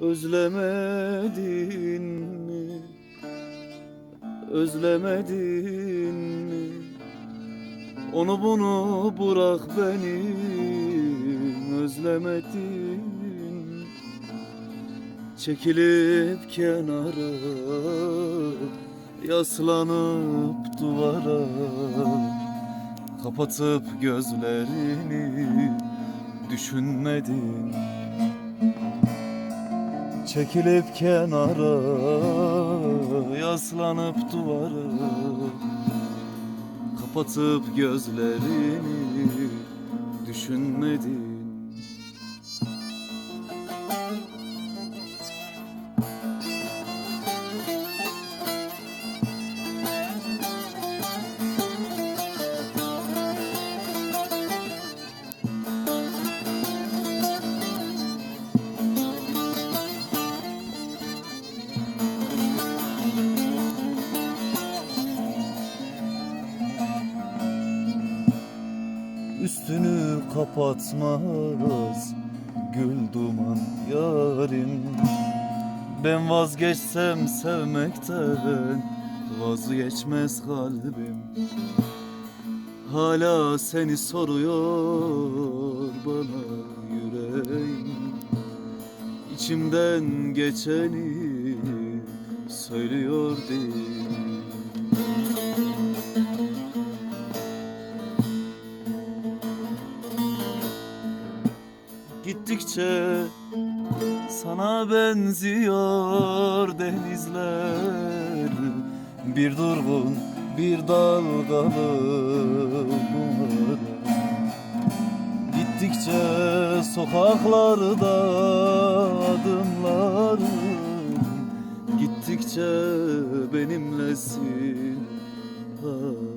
Özlemedin mi? Özlemedin mi? Onu bunu bırak beni özlemedin Çekilip kenara Yaslanıp duvara Kapatıp gözlerini Düşünmedin Çekilip kenara Yaslanıp duvara. Kapatıp gözlerini Düşünmedin Üstünü kapatmaz Gül duman yarim. Ben vazgeçsem sevmekten Vazgeçmez kalbim. Hala seni soruyor bana yüreğim. İçimden geçeni söylüyor değil Gittikçe sana benziyor denizler. Bir durgun bir dalgalı kumlar Gittikçe sokaklarda adımlarım Gittikçe benimlesin. ah.